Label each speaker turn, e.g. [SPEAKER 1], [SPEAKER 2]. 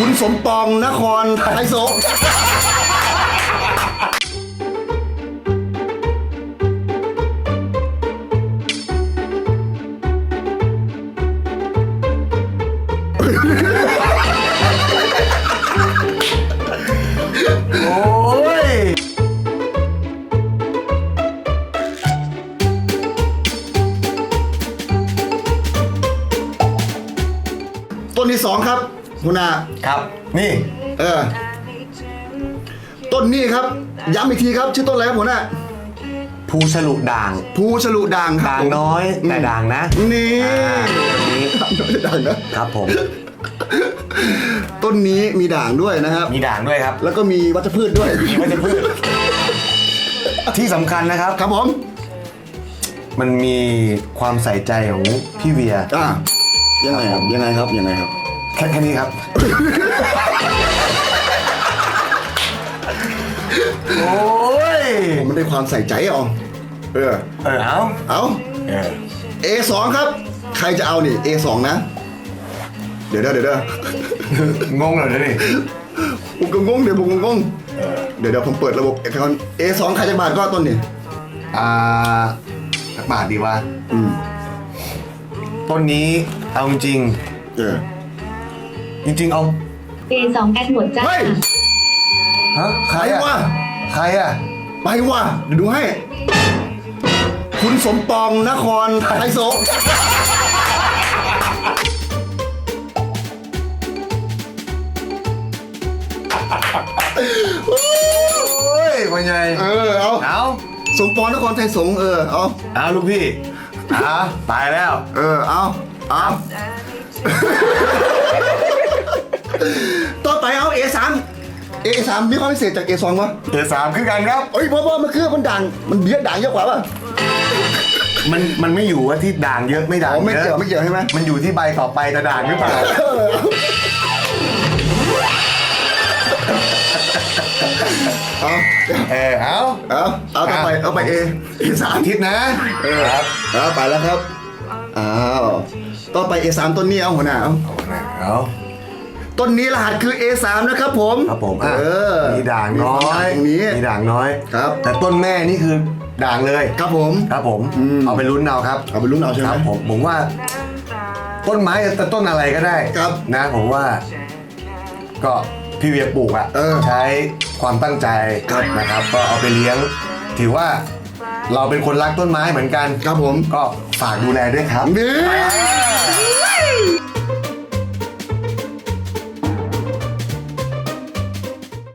[SPEAKER 1] คุณสมปองนครไทยสงฆ์
[SPEAKER 2] โอ้ย
[SPEAKER 1] ต้นที่สองครับ คุณอา
[SPEAKER 2] ครับ นี่
[SPEAKER 1] เออ ต้นนี้ครับ ย้ำอีกทีครับชื่อต้นอะไรครับหัวหน้า
[SPEAKER 2] ภูฉลุด่าง
[SPEAKER 1] ภูฉลุด่างครับ
[SPEAKER 2] ด่างน้อยแต่ด่างนะ
[SPEAKER 1] นี่
[SPEAKER 2] อ่าต้นนี้
[SPEAKER 1] ด่างนะ
[SPEAKER 2] ครับผม
[SPEAKER 1] ต้นนี้มีด่างด้วยนะครับ
[SPEAKER 2] มีด่างด้วยครับ
[SPEAKER 1] แล้วก็มีวัชพืชด้วย
[SPEAKER 2] มีวัชพืชที่สำคัญนะครับ
[SPEAKER 1] ครับผม
[SPEAKER 2] มันมีความใส่ใจของพี่เวีย
[SPEAKER 1] อ่ายังไงครับ ยังไงครับ ยังไงครับ
[SPEAKER 2] แค่แค่นี้ครับ โอ้ย
[SPEAKER 1] ผมมันได้ความใส่ใจอะเออ
[SPEAKER 2] เออเอา
[SPEAKER 1] เอา
[SPEAKER 2] เออ
[SPEAKER 1] A2 ครับ ใครจะเอานี่ A2 นะ เดี๋ยวเดี๋ยวเดี๋ยวเดี๋ยว
[SPEAKER 2] งงเลยดิ
[SPEAKER 1] ผมก็งงเดี๋ยวผมก็งงเดี๋ยวเดี๋ยวผมเปิดระบบ account A2 ใครจะบาทก็ต้นนี่
[SPEAKER 2] อ่าสักบาทดีว่า
[SPEAKER 1] อืม
[SPEAKER 2] ต้นนี้เอาจริง
[SPEAKER 1] เออ
[SPEAKER 2] ๆ จริงๆเอา
[SPEAKER 3] เอสองกันหมดจ้า
[SPEAKER 1] เฮ้ย
[SPEAKER 2] ฮะ ใคร
[SPEAKER 1] ไป
[SPEAKER 2] อะ
[SPEAKER 1] ว่ะ
[SPEAKER 2] ใครอะ
[SPEAKER 1] ไปว่ะ เดี๋ยวดูให้ คุณสมปองนครไทยสงฆ์
[SPEAKER 2] โอ้ยคนใหญ่
[SPEAKER 1] เออ เอา
[SPEAKER 2] เอา
[SPEAKER 1] สมปองนครไทยสงฆ์เออ เอา
[SPEAKER 2] เอาลูกพี่เอาตายแล้ว
[SPEAKER 1] เออ เอา เอา ต่อไปเอา A3 A3 มีความพิเศษจาก A2 วะ
[SPEAKER 2] เอสามคือกันครับ
[SPEAKER 1] เอ้ยเพราะว่ามันคือมันด่างมันเยอะด่างเยอะกว่าป่ะ
[SPEAKER 2] มันมันไม่อยู่ว่าที่ด่างเยอะไม่ด่าง
[SPEAKER 1] อ๋อไม่
[SPEAKER 2] เย
[SPEAKER 1] เกี่ยว
[SPEAKER 2] อะ
[SPEAKER 1] ไม่เกี่ยวใช่ไหม
[SPEAKER 2] มันอยู่ที่ใบต่อไปจะด่างหรือเปล่า
[SPEAKER 1] เอา
[SPEAKER 2] เออเอา
[SPEAKER 1] เอาเอาต่อไปเอาไป A A3
[SPEAKER 2] อาทิตย์นะ
[SPEAKER 1] เออ
[SPEAKER 2] ครับ
[SPEAKER 1] เอาไปแล้วครับอ้าวต่อไป A3 ต้นนี้เอาหัวหน้าเอา
[SPEAKER 2] เอา
[SPEAKER 1] ต้นนี้รหัสคือ A3 นะครับผม
[SPEAKER 2] ครับผมอะ
[SPEAKER 1] เออ
[SPEAKER 2] มีด่างน้อย
[SPEAKER 1] มี
[SPEAKER 2] มีด่างน้อย
[SPEAKER 1] ครับ
[SPEAKER 2] แต่ต้นแม่นี่คือด่างเลย
[SPEAKER 1] ครับผม
[SPEAKER 2] ครับผม
[SPEAKER 1] อืม
[SPEAKER 2] เอาไปลุ้นเอาครับ
[SPEAKER 1] เอาไปลุ้นเอาใช่ไหม
[SPEAKER 2] ครับผมผมว่าต้นไม้แต่ต้นอะไรก็ได้
[SPEAKER 1] ครับ
[SPEAKER 2] นะ ผมว่า ก็พี่เวียปลูกอะ
[SPEAKER 1] เออ
[SPEAKER 2] ใช้ความตั้งใจ
[SPEAKER 1] ครับ
[SPEAKER 2] นะครับ ก็เอาไปเลี้ยง ถือว่าเราเป็นคนรักต้นไม้เหมือนกัน
[SPEAKER 1] ครับผม
[SPEAKER 2] ก็ฝากดูแลด้วยครับ
[SPEAKER 1] นี่